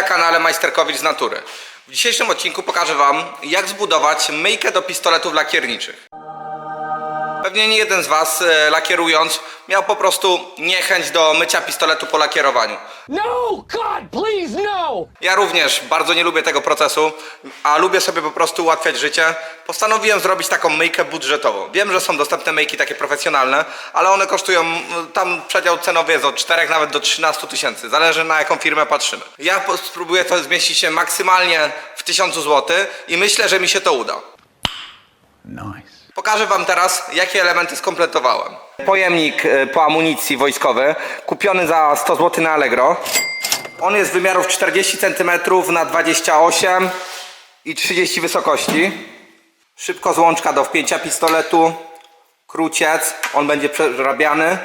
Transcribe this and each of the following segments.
Na kanale Majsterkowicz z Natury. W dzisiejszym odcinku pokażę Wam, jak zbudować myjkę do pistoletów lakierniczych. Pewnie nie jeden z Was, e, lakierując, miał po prostu niechęć do mycia pistoletu po lakierowaniu. No! God, please, no! Ja również bardzo nie lubię tego procesu, a lubię sobie po prostu ułatwiać życie. Postanowiłem zrobić taką myjkę budżetową. Wiem, że są dostępne myjki takie profesjonalne, ale one kosztują, tam przedział cenowy jest od 4 nawet do 13 tysięcy. Zależy na jaką firmę patrzymy. Ja po- spróbuję to zmieścić się maksymalnie w 1000 zł i myślę, że mi się to uda. Nice. Pokażę Wam teraz, jakie elementy skompletowałem. Pojemnik e, po amunicji wojskowy, kupiony za 100 zł na Allegro. On jest wymiarów 40 cm na 28 i 30 wysokości. Szybko złączka do wpięcia pistoletu, kruciec, on będzie przerabiany.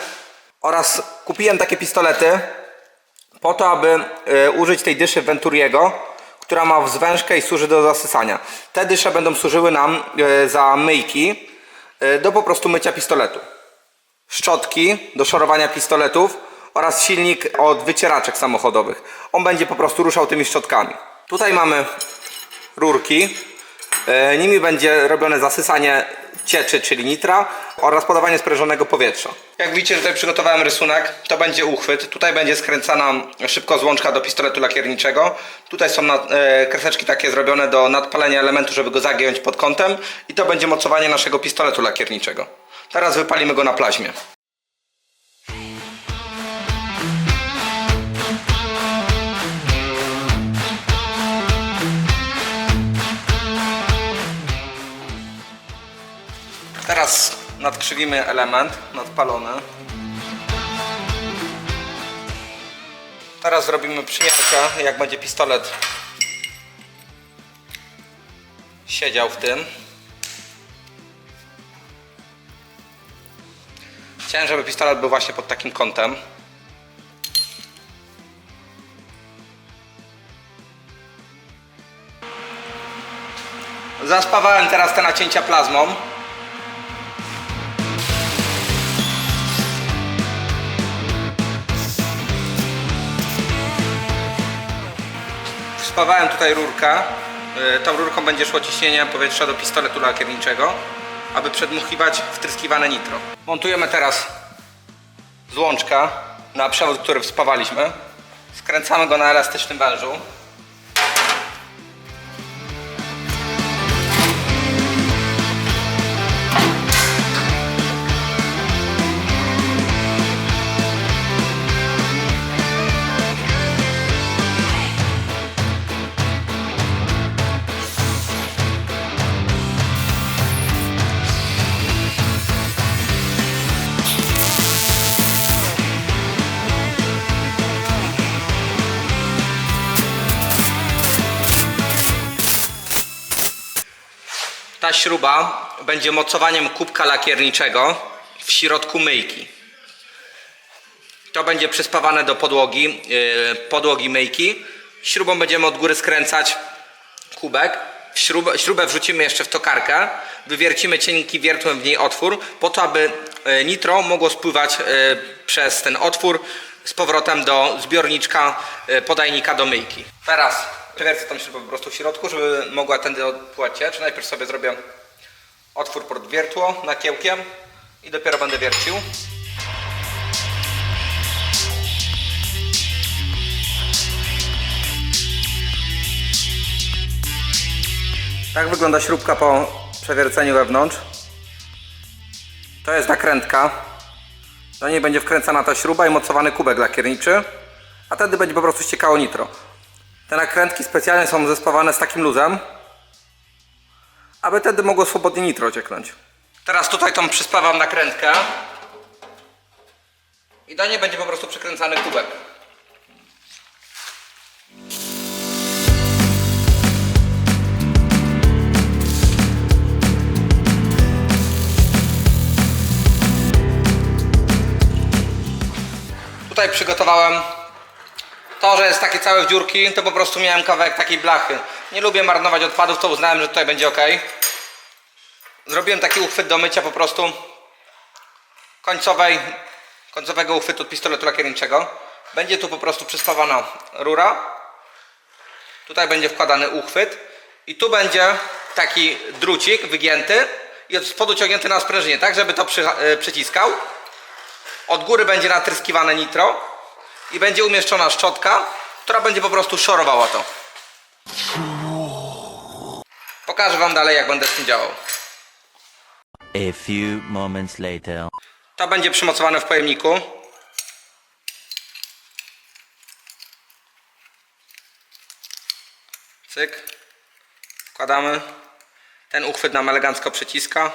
Oraz kupiłem takie pistolety po to, aby e, użyć tej dyszy Venturiego, która ma zwężkę i służy do zasysania. Te dysze będą służyły nam e, za myjki e, do po prostu mycia pistoletu. Szczotki do szorowania pistoletów oraz silnik od wycieraczek samochodowych. On będzie po prostu ruszał tymi szczotkami. Tutaj mamy rurki. E, Nimi będzie robione zasysanie cieczy, czyli nitra oraz podawanie sprężonego powietrza. Jak widzicie, tutaj przygotowałem rysunek. To będzie uchwyt. Tutaj będzie skręcana szybko złączka do pistoletu lakierniczego. Tutaj są e, kreseczki takie zrobione do nadpalenia elementu, żeby go zagiąć pod kątem. I to będzie mocowanie naszego pistoletu lakierniczego. Teraz wypalimy go na plaźmie. Teraz nadkrzywimy element nadpalony. Teraz zrobimy przymiarkę, jak będzie pistolet siedział w tym. Chciałem, żeby pistolet był właśnie pod takim kątem. Zaspawałem teraz te nacięcia plazmą. Spawałem tutaj rurkę. Y, Tą rurką będzie szło ciśnienie powietrza do pistoletu lakierniczego, aby przedmuchiwać wtryskiwane nitro. Montujemy teraz złączka na przewód, który wspawaliśmy. Skręcamy go na elastycznym wężu. Ta śruba będzie mocowaniem kubka lakierniczego w środku myjki. To będzie przyspawane do podłogi, yy, podłogi myjki. Śrubą będziemy od góry skręcać kubek. Śrubę, śrubę wrzucimy jeszcze w tokarkę. Wywiercimy cienki wiertłem w niej otwór, po to, aby yy, nitro mogło spływać yy, przez ten otwór z powrotem do zbiorniczka yy, podajnika do myjki. Teraz przewiercę tą śrubę po prostu w środku, żeby mogła tędy odpływać ciecz. Najpierw sobie zrobię otwór pod wiertło nakiełkiem i dopiero będę wiercił. Tak wygląda śrubka po przewierceniu wewnątrz. To jest nakrętka. Do niej będzie wkręcana ta śruba i mocowany kubek lakierniczy, a wtedy będzie po prostu ściekało nitro. Te nakrętki specjalnie są zespawane z takim luzem, aby wtedy mogło swobodnie nitro cieknąć. Teraz tutaj tą przyspawam nakrętkę i do niej będzie po prostu przykręcany kubek. Tutaj przygotowałem to, że jest takie całe w dziurki, to po prostu miałem kawałek takiej blachy. Nie lubię marnować odpadów, to uznałem, że tutaj będzie ok. Zrobiłem taki uchwyt do mycia po prostu końcowej, końcowego uchwytu od pistoletu lakierniczego. Będzie tu po prostu przyspawana rura Tutaj będzie wkładany uchwyt i tu będzie taki drucik wygięty i od spodu ciągnięty na sprężynie, tak żeby to e, przyciskał. Od góry będzie natryskiwane nitro i będzie umieszczona szczotka, która będzie po prostu szorowała to. Pokażę Wam dalej, jak będę z tym działał. A few moments later. To będzie przymocowane w pojemniku. Cyk. Wkładamy. Ten uchwyt nam elegancko przyciska.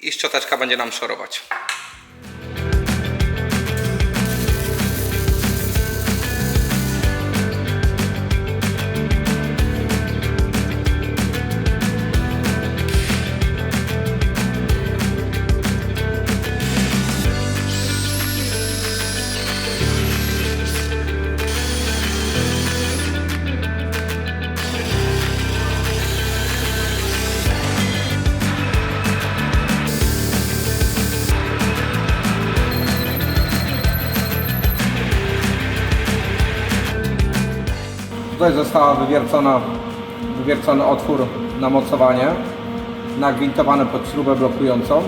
I szczoteczka będzie nam szorować. Tutaj została wywiercona, wywiercony otwór na mocowanie, nagwintowany pod śrubę blokującą.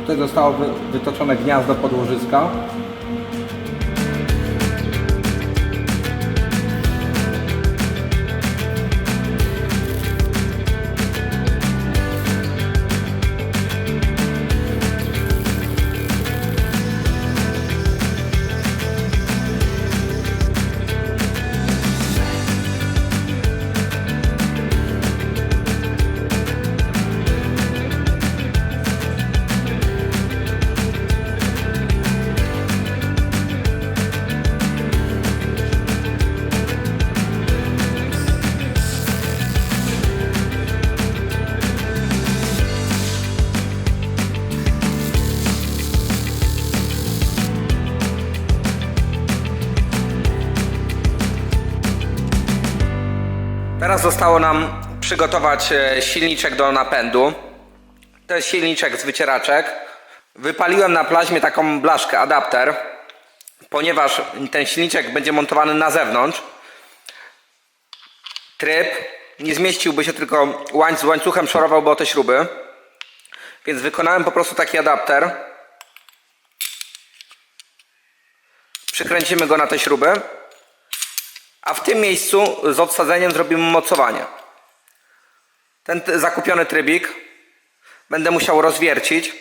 Tutaj zostało wy, wytoczone gniazdo podłożyska. Teraz zostało nam przygotować e, silniczek do napędu. To jest silniczek z wycieraczek. Wypaliłem na plaźmie taką blaszkę, adapter, ponieważ ten silniczek będzie montowany na zewnątrz. Tryb nie zmieściłby się tylko łańcuch, z łańcuchem szorowałby o te śruby. Więc wykonałem po prostu taki adapter. Przykręcimy go na te śruby. A w tym miejscu z odsadzeniem zrobimy mocowanie. Ten zakupiony trybik będę musiał rozwiercić,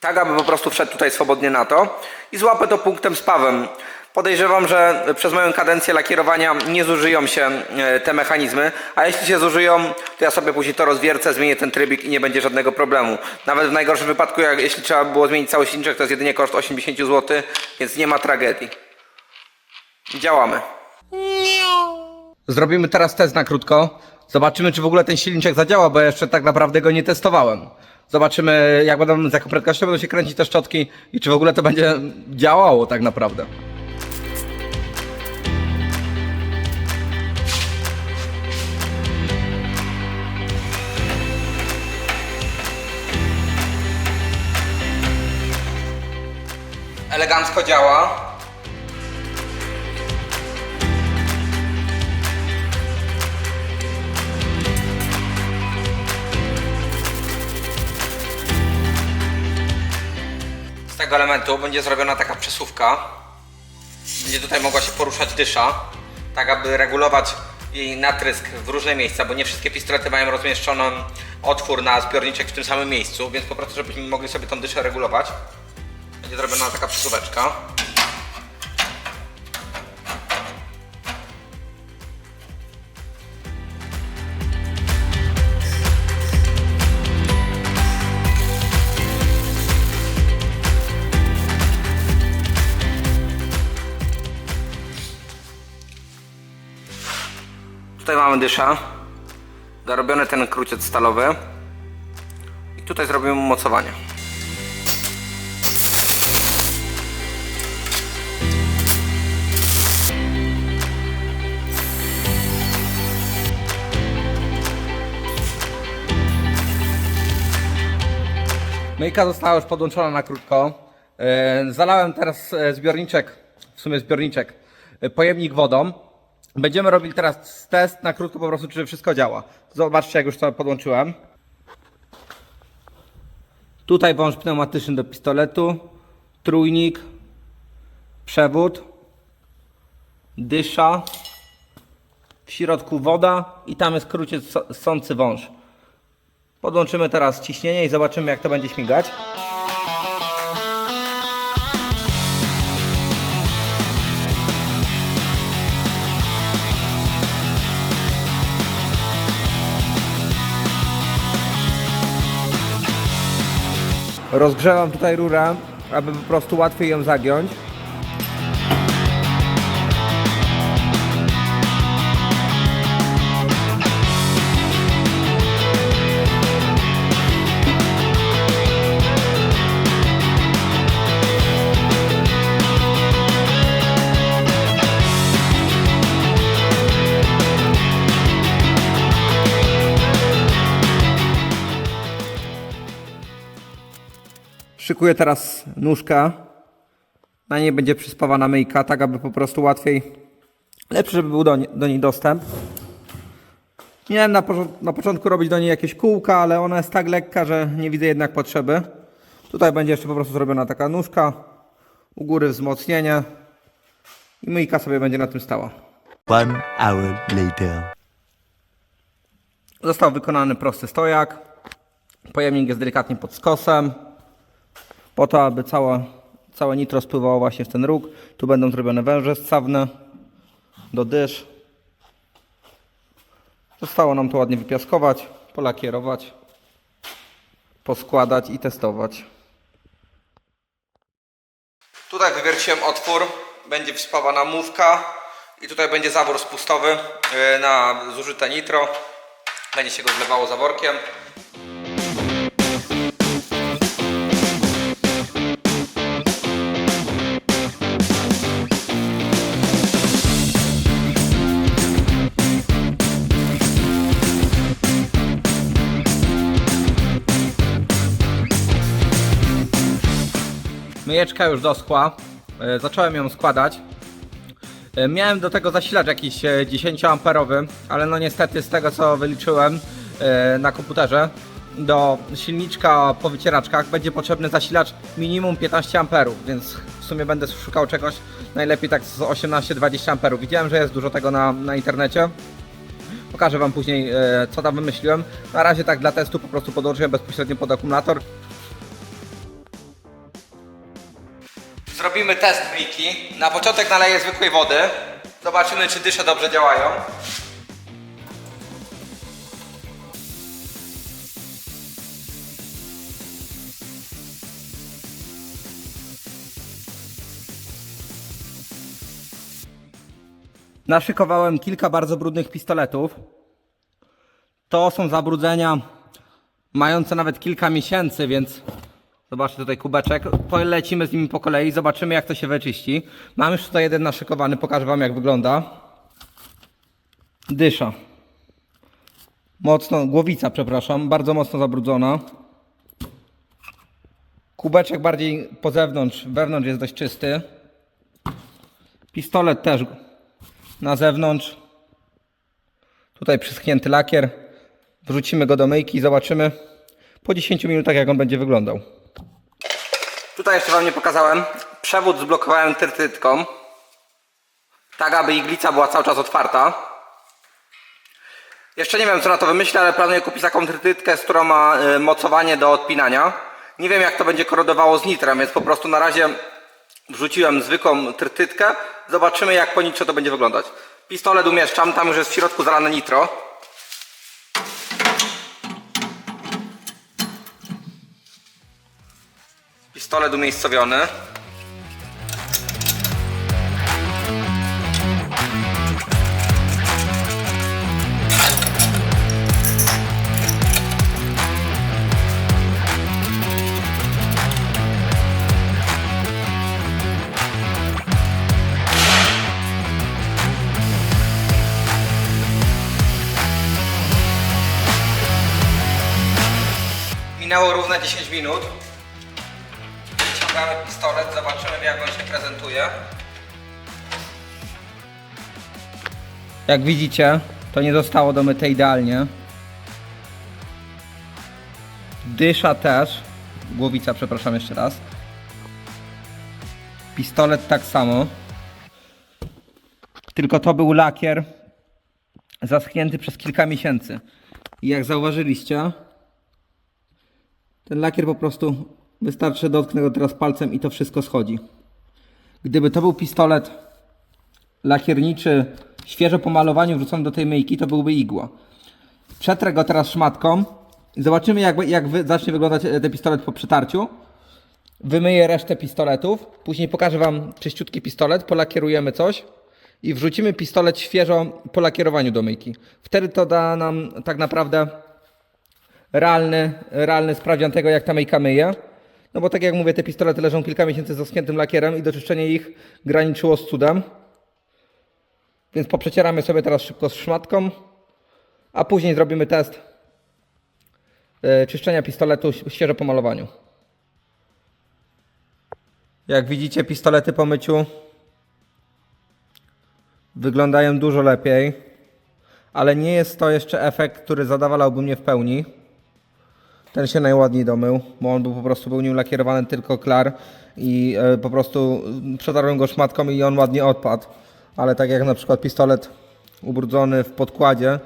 tak aby po prostu wszedł tutaj swobodnie na to i złapę to punktem spawem. Podejrzewam, że przez moją kadencję lakierowania nie zużyją się e, te mechanizmy, a jeśli się zużyją, to ja sobie później to rozwiercę, zmienię ten trybik i nie będzie żadnego problemu. Nawet w najgorszym wypadku, jak, jeśli trzeba było zmienić cały silniczek, to jest jedynie koszt 80 zł, więc nie ma tragedii. Działamy. Zrobimy teraz test na krótko. Zobaczymy, czy w ogóle ten silniczek zadziała, bo jeszcze tak naprawdę go nie testowałem. Zobaczymy, jak będą, z jaką prędkością będą się kręcić te szczotki i czy w ogóle to będzie działało tak naprawdę. Elegancko działa. Tego elementu będzie zrobiona taka przesuwka. Będzie tutaj mogła się poruszać dysza, tak aby regulować jej natrysk w różne miejsca, bo nie wszystkie pistolety mają rozmieszczony otwór na zbiorniczek w tym samym miejscu, więc po prostu żebyśmy mogli sobie tą dyszę regulować. Będzie zrobiona taka przesuweczka. Dysza. Dorobiony ten kruciec stalowy. I tutaj zrobimy mocowanie. Myjka została już podłączona na krótko. E, Zalałem teraz e, zbiorniczek, w sumie zbiorniczek, e, pojemnik wodą. Będziemy robili teraz test na krótko po prostu, czy wszystko działa. Zobaczcie, jak już to podłączyłem. Tutaj wąż pneumatyczny do pistoletu, trójnik, przewód, dysza, w środku woda i tam jest króciec sący wąż. Podłączymy teraz ciśnienie i zobaczymy jak to będzie śmigać. Rozgrzewam tutaj rurę, aby po prostu łatwiej ją zagiąć. Szykuję teraz nóżkę. Na niej będzie przyspawana myjka, tak aby po prostu łatwiej, lepszy, żeby był do, nie- do niej dostęp. Miałem na, na początku robić do niej jakieś kółka, ale ona jest tak lekka, że nie widzę jednak potrzeby. Tutaj będzie jeszcze po prostu zrobiona taka nóżka, u góry wzmocnienie i myjka sobie będzie na tym stała. One hour later. Został wykonany prosty stojak. Pojemnik jest delikatnie pod skosem. Po to, aby całe, całe nitro spływało właśnie w ten róg. Tu będą zrobione węże scawne do dysz. Zostało nam to ładnie wypiaskować, polakierować, poskładać i testować. Tutaj wywierciłem otwór, będzie wspawana mówka i tutaj będzie zawór spustowy yy, na zużyte nitro. Będzie się go zlewało zaworkiem. Myjeczka już doschła. E, Zacząłem ją składać. E, Miałem do tego zasilacz jakiś e, 10 amperowy, ale no niestety z tego co wyliczyłem e, na komputerze do silniczka po wycieraczkach będzie potrzebny zasilacz minimum 15 amperów, więc w sumie będę szukał czegoś najlepiej tak z 18-20 amperów. Widziałem, że jest dużo tego na, na internecie. Pokażę Wam później e, co tam wymyśliłem. Na razie tak dla testu po prostu podłączyłem bezpośrednio pod akumulator. Zrobimy test myjki. Na początek naleję zwykłej wody. Zobaczymy, czy dysze dobrze działają. Naszykowałem kilka bardzo brudnych pistoletów. To są zabrudzenia mające nawet kilka miesięcy, więc Zobaczcie tutaj kubeczek. Polecimy z nimi po kolei, zobaczymy jak to się wyczyści. Mam już tutaj jeden naszykowany, pokażę Wam jak wygląda. Dysza. Mocno, głowica przepraszam, bardzo mocno zabrudzona. Kubeczek bardziej po zewnątrz, wewnątrz jest dość czysty. Pistolet też na zewnątrz. Tutaj przyschnięty lakier. Wrzucimy go do myjki i zobaczymy po 10 minutach jak on będzie wyglądał. Tutaj jeszcze Wam nie pokazałem. Przewód zblokowałem trytytką. Tak, aby iglica była cały czas otwarta. Jeszcze nie wiem, co na to wymyślę, ale planuję kupić taką trytytkę, z którą ma y, mocowanie do odpinania. Nie wiem, jak to będzie korodowało z nitrem, więc po prostu na razie wrzuciłem zwykłą trytytkę. Zobaczymy, jak po nitrze to będzie wyglądać. Pistolet umieszczam, tam już jest w środku zalane nitro. Pistolet umiejscowiony. Minęło równe 10 minut. Zobaczymy jak on się prezentuje. Jak widzicie, to nie zostało domyte idealnie. Dysza też. Głowica, przepraszam jeszcze raz. Pistolet tak samo. Tylko to był lakier zaschnięty przez kilka miesięcy. I jak zauważyliście, ten lakier po prostu wystarczy dotknę go teraz palcem i to wszystko schodzi. Gdyby to był pistolet lakierniczy, świeżo po malowaniu wrzucony do tej myjki, to byłby igła. Przetrę go teraz szmatką zobaczymy jak, jak wy, zacznie wyglądać e, ten pistolet po przetarciu. Wymyję resztę pistoletów, później pokażę Wam czyściutki pistolet, polakierujemy coś i wrzucimy pistolet świeżo po lakierowaniu do myjki. Wtedy to da nam tak naprawdę realny, realny sprawdzian tego, jak ta myjka myje. No bo tak jak mówię, te pistolety leżą kilka miesięcy z zaschniętym lakierem i doczyszczenie ich graniczyło z cudem. Więc poprzecieramy sobie teraz szybko z szmatką, a później zrobimy test e, czyszczenia pistoletu świeżo po malowaniu. Jak widzicie, pistolety po myciu wyglądają dużo lepiej, ale nie jest to jeszcze efekt, który zadowalałby mnie w pełni. Ten się najładniej domył, bo on był po prostu był nim lakierowany tylko klar i e, po prostu przetarłem go szmatką i on ładnie odpadł. Ale tak jak na przykład pistolet ubrudzony w podkładzie,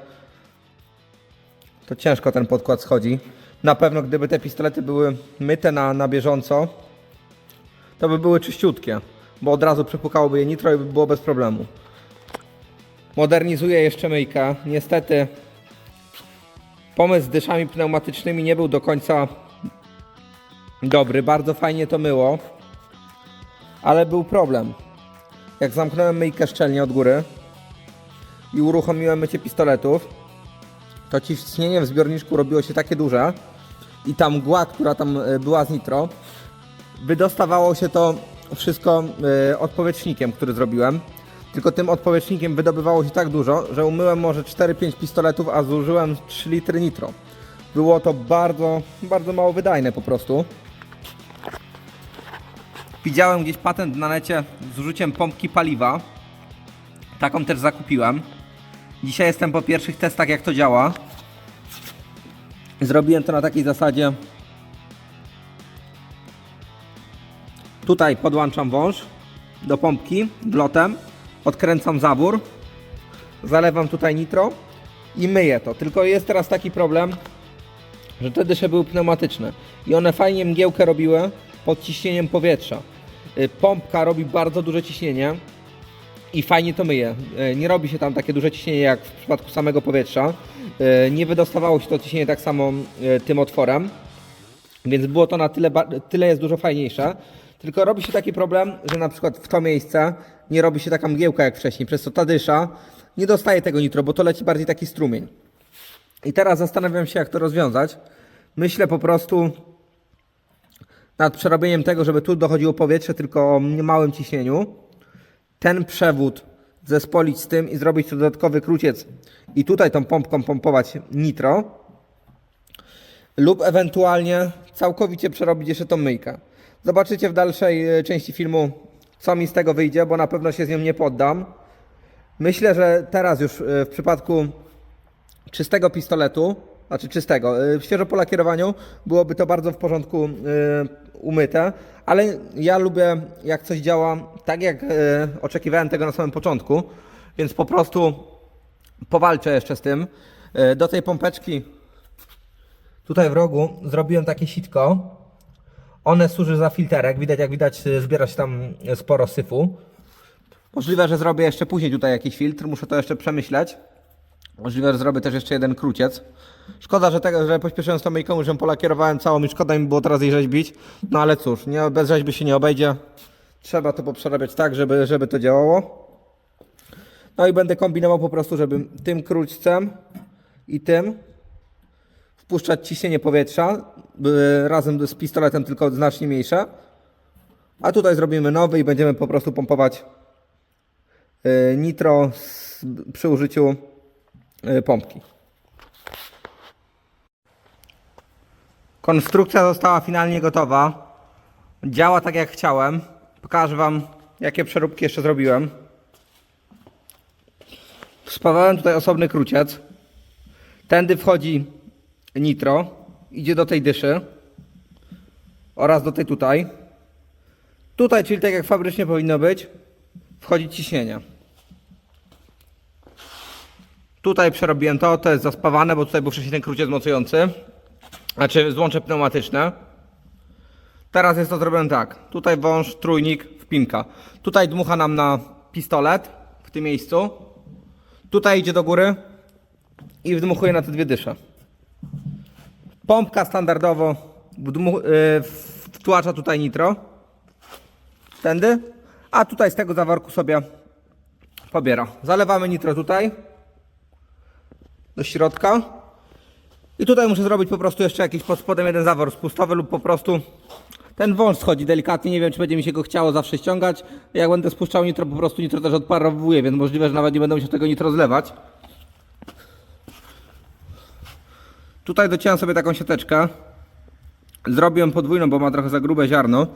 to ciężko ten podkład schodzi. Na pewno gdyby te pistolety były myte na, na bieżąco, to by były czyściutkie, bo od razu przepłukałoby je nitro i by było bez problemu. Modernizuję jeszcze myjkę. Niestety pomysł z dyszami pneumatycznymi nie był do końca dobry. Bardzo fajnie to myło, ale był problem. Jak zamknąłem myjkę szczelnie od góry i uruchomiłem mycie pistoletów, to ciśnienie w zbiorniczku robiło się takie duże i ta mgła, która tam e, była z nitro, wydostawało się to wszystko y, odpowietrznikiem, który zrobiłem. Tylko tym odpowietrznikiem wydobywało się tak dużo, że umyłem może 4-5 pistoletów, a zużyłem 3 litry nitro. Było to bardzo, bardzo mało wydajne po prostu. Widziałem gdzieś patent na necie z użyciem pompki paliwa. Taką też zakupiłem. Dzisiaj jestem po pierwszych testach jak to działa. Zrobiłem to na takiej zasadzie, Tutaj podłączam wąż do pompki blotem, odkręcam zawór, zalewam tutaj nitro i myję to. Tylko jest teraz taki problem, że te dysze były pneumatyczne i one fajnie mgiełkę robiły pod ciśnieniem powietrza. Y, Pompka robi bardzo duże ciśnienie i fajnie to myje. Y, Nie robi się tam takie duże ciśnienie jak w przypadku samego powietrza. Y, Nie wydostawało się to ciśnienie tak samo tym otworem. Więc było to na tyle, tyle jest dużo fajniejsze. Tylko robi się taki problem, że na przykład w to miejsce nie robi się taka mgiełka jak wcześniej, przez co ta dysza nie dostaje tego nitro, bo to leci bardziej taki strumień. I teraz zastanawiam się, jak to rozwiązać. Myślę po prostu nad przerobieniem tego, żeby tu dochodziło powietrze tylko o małym ciśnieniu. Ten przewód zespolić z tym i zrobić tu dodatkowy kruciec i tutaj tą pompką pompować nitro lub ewentualnie całkowicie przerobić jeszcze tą myjkę. Zobaczycie w dalszej e, części filmu, co mi z tego wyjdzie, bo na pewno się z nią nie poddam. Myślę, że teraz już e, w przypadku czystego pistoletu, znaczy czystego, e, świeżo po lakierowaniu, byłoby to bardzo w porządku umyte, ale ja lubię jak coś działa tak jak oczekiwałem tego na samym początku, więc po prostu powalczę jeszcze z tym. Do tej pompeczki Tutaj w rogu zrobiłem takie sitko. One służy za filterek. Widać, jak widać, y, zbiera się tam y, sporo syfu. Możliwe, że zrobię jeszcze później tutaj jakiś filtr. Muszę to jeszcze przemyśleć. Możliwe, że zrobię też jeszcze jeden kruciec. Szkoda, że, tego, że pośpieszyłem z tą myjką, że ją polakierowałem całą i szkoda mi było teraz jej rzeźbić. No ale cóż, nie, bez rzeźby się nie obejdzie. Trzeba to poprzerabiać tak, żeby, żeby to działało. No i będę kombinował po prostu, żeby tym krućcem i tym wpuszczać ciśnienie powietrza razem z pistoletem, tylko znacznie mniejsze. A tutaj zrobimy nowy i będziemy po prostu pompować y, nitro przy użyciu y, pompki. Konstrukcja została finalnie gotowa. Działa tak jak chciałem. Pokażę Wam, jakie przeróbki jeszcze zrobiłem. Spawałem tutaj osobny kruciec. Tędy wchodzi nitro. Idzie do tej dyszy. Oraz do tej tutaj. Tutaj, czyli tak jak fabrycznie powinno być, wchodzi ciśnienie. Tutaj przerobiłem to, to jest zaspawane, bo tutaj był wcześniej ten kruciec mocujący. Znaczy złącze pneumatyczne. Teraz jest to zrobione tak. Tutaj wąż, trójnik, wpinka. Tutaj dmucha nam na pistolet w tym miejscu. Tutaj idzie do góry i wdmuchuje na te dwie dysze. Pompka standardowo yy, wtłacza tutaj nitro. Tędy. A tutaj z tego zaworku sobie pobiera. Zalewamy nitro tutaj. Do środka. I tutaj muszę zrobić po prostu jeszcze jakiś pod spodem jeden zawór spustowy lub po prostu ten wąż schodzi delikatnie. Nie wiem, czy będzie mi się go chciało zawsze ściągać. Jak będę spuszczał nitro, po prostu nitro też odparowuje, więc możliwe, że nawet nie będę musiał tego nitro zlewać. Tutaj dociąłem sobie taką siateczkę. Zrobiłem podwójną, bo ma trochę za grube ziarno.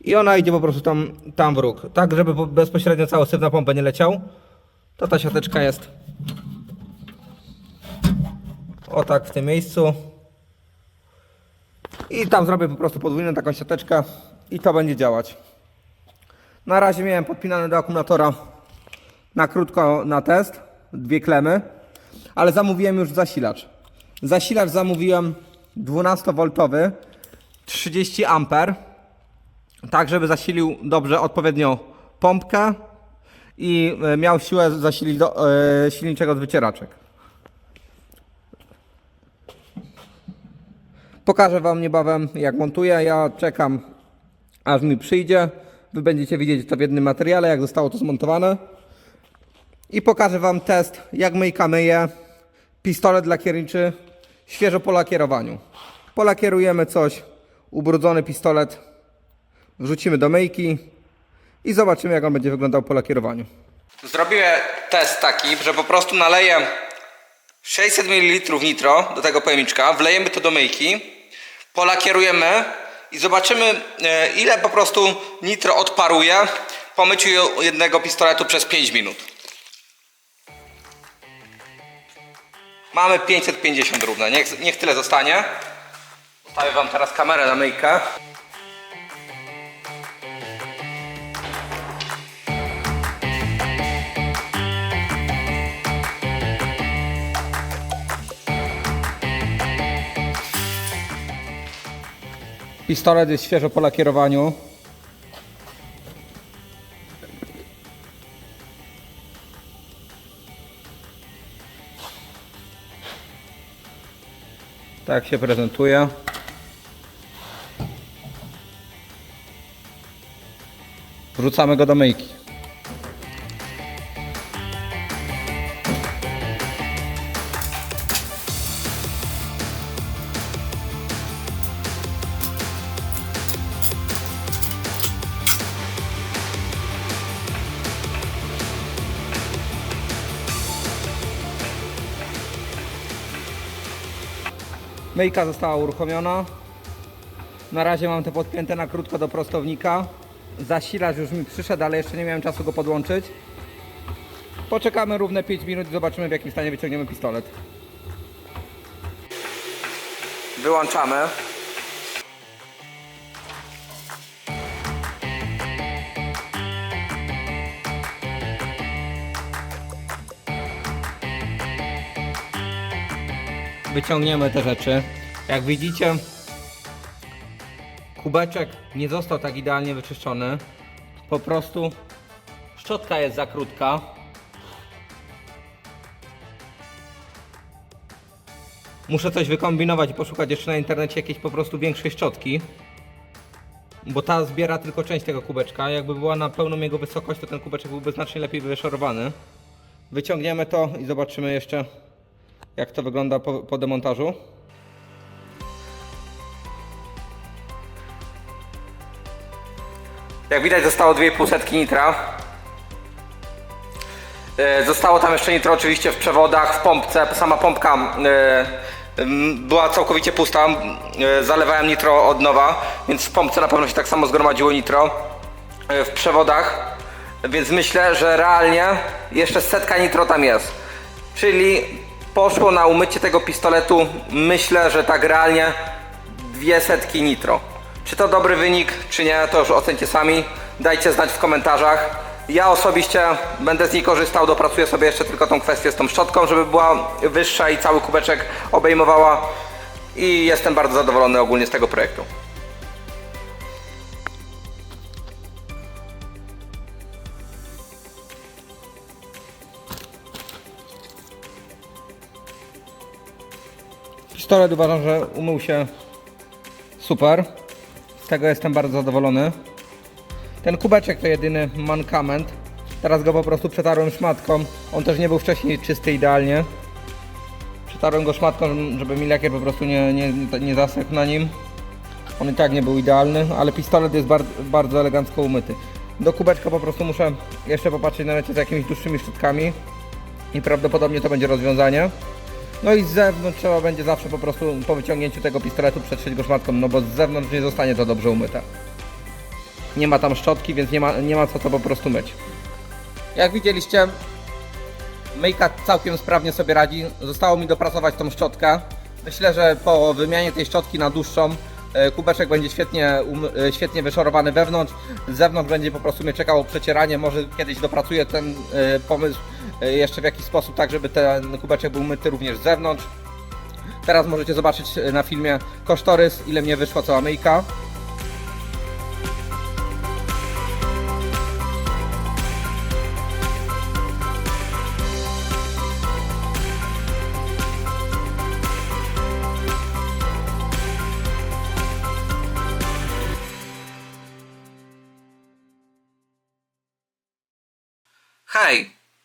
I ona idzie po prostu tam, tam w róg. Tak, żeby po- bezpośrednio cały syf na pompę nie leciał. To ta siateczka jest o tak w tym miejscu. I tam zrobię po prostu podwójną taką siateczkę i to będzie działać. Na razie miałem podpinane do akumulatora na krótko na test, dwie klemy, ale zamówiłem już zasilacz. Zasilacz zamówiłem 12V 30 A, tak żeby zasilił dobrze odpowiednio pompkę i e, miał siłę zasilić do e, silniczego z wycieraczek. Pokażę Wam niebawem jak montuję. Ja czekam aż mi przyjdzie. Wy będziecie widzieć to w jednym materiale, jak zostało to zmontowane. I pokażę Wam test, jak myjka myje. Pistolet lakierniczy, świeżo po lakierowaniu. Polakierujemy coś, ubrudzony pistolet, wrzucimy do myjki i zobaczymy jak on będzie wyglądał po lakierowaniu. Zrobiłem test taki, że po prostu naleję 600 ml nitro do tego pojemniczka, wlejemy to do myjki, polakierujemy i zobaczymy e, ile po prostu nitro odparuje po myciu jednego pistoletu przez 5 minut. Mamy 550 równe, niech, niech tyle zostanie. Zostawię Wam teraz kamerę na myjkę. Pistolet jest świeżo po lakierowaniu. Tak się prezentuje. Wrzucamy go do myjki. Myjka została uruchomiona. Na razie mam to podpięte na krótko do prostownika. Zasilacz już mi przyszedł, ale jeszcze nie miałem czasu go podłączyć. Poczekamy równe 5 minut i zobaczymy w jakim stanie wyciągniemy pistolet. Wyłączamy. Wyciągniemy te rzeczy. Jak widzicie, kubeczek nie został tak idealnie wyczyszczony. Po prostu szczotka jest za krótka. Muszę coś wykombinować i poszukać jeszcze na internecie jakiejś po prostu większej szczotki. Bo ta zbiera tylko część tego kubeczka. Jakby była na pełną jego wysokość, to ten kubeczek byłby znacznie lepiej wyszorowany. Wyciągniemy to i zobaczymy jeszcze jak to wygląda po, po demontażu. Jak widać zostało 2,5 setki nitra. E, Zostało tam jeszcze nitro oczywiście w przewodach, w pompce. Sama pompka e, była całkowicie pusta. y, Zalewałem nitro od nowa, więc w pompce na pewno się tak samo zgromadziło nitro w przewodach. Więc myślę, że realnie jeszcze setka nitro tam jest. Czyli poszło na umycie tego pistoletu, myślę, że tak realnie dwie setki nitro. Czy to dobry wynik, czy nie, to już ocencie sami. Dajcie znać w komentarzach. Ja osobiście będę z niej korzystał, dopracuję sobie jeszcze tylko tą kwestię z tą szczotką, żeby była wyższa i cały kubeczek obejmowała. I jestem bardzo zadowolony ogólnie z tego projektu. Pistolet uważam, że umył się super. Z tego jestem bardzo zadowolony. Ten kubeczek to jedyny mankament. Teraz go po prostu przetarłem szmatką. On też nie był wcześniej czysty idealnie. Przetarłem go szmatką, żeby mi lakier po prostu nie, nie, nie zasechł na nim. On i tak nie był idealny, ale pistolet jest bar bardzo elegancko umyty. Do kubeczka po prostu muszę jeszcze popatrzeć na necie z jakimiś dłuższymi szczotkami. I prawdopodobnie to będzie rozwiązanie. No i z zewnątrz trzeba będzie zawsze po prostu po wyciągnięciu tego pistoletu przetrzeć go szmatką, no bo z zewnątrz nie zostanie to dobrze umyte. Nie ma tam szczotki, więc nie ma, nie ma co to po prostu myć. Jak widzieliście, myjka całkiem sprawnie sobie radzi. Zostało mi dopracować tą szczotkę. Myślę, że po wymianie tej szczotki na dłuższą kubeczek będzie świetnie, um, e, świetnie wyszorowany wewnątrz. Z zewnątrz będzie po prostu mnie czekało przecieranie. Może kiedyś dopracuję ten e, pomysł e, jeszcze w jakiś sposób, tak żeby ten kubeczek był myty również z zewnątrz. Teraz możecie zobaczyć e, na filmie kosztorys, ile mnie wyszła cała myjka.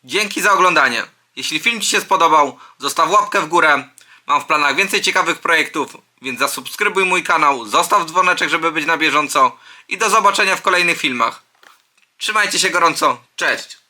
Dzięki za oglądanie. Jeśli film Ci się spodobał, zostaw łapkę w górę. Mam w planach więcej ciekawych projektów, więc zasubskrybuj mój kanał, zostaw dzwoneczek, żeby być na bieżąco i do zobaczenia w kolejnych filmach. Trzymajcie się gorąco, cześć!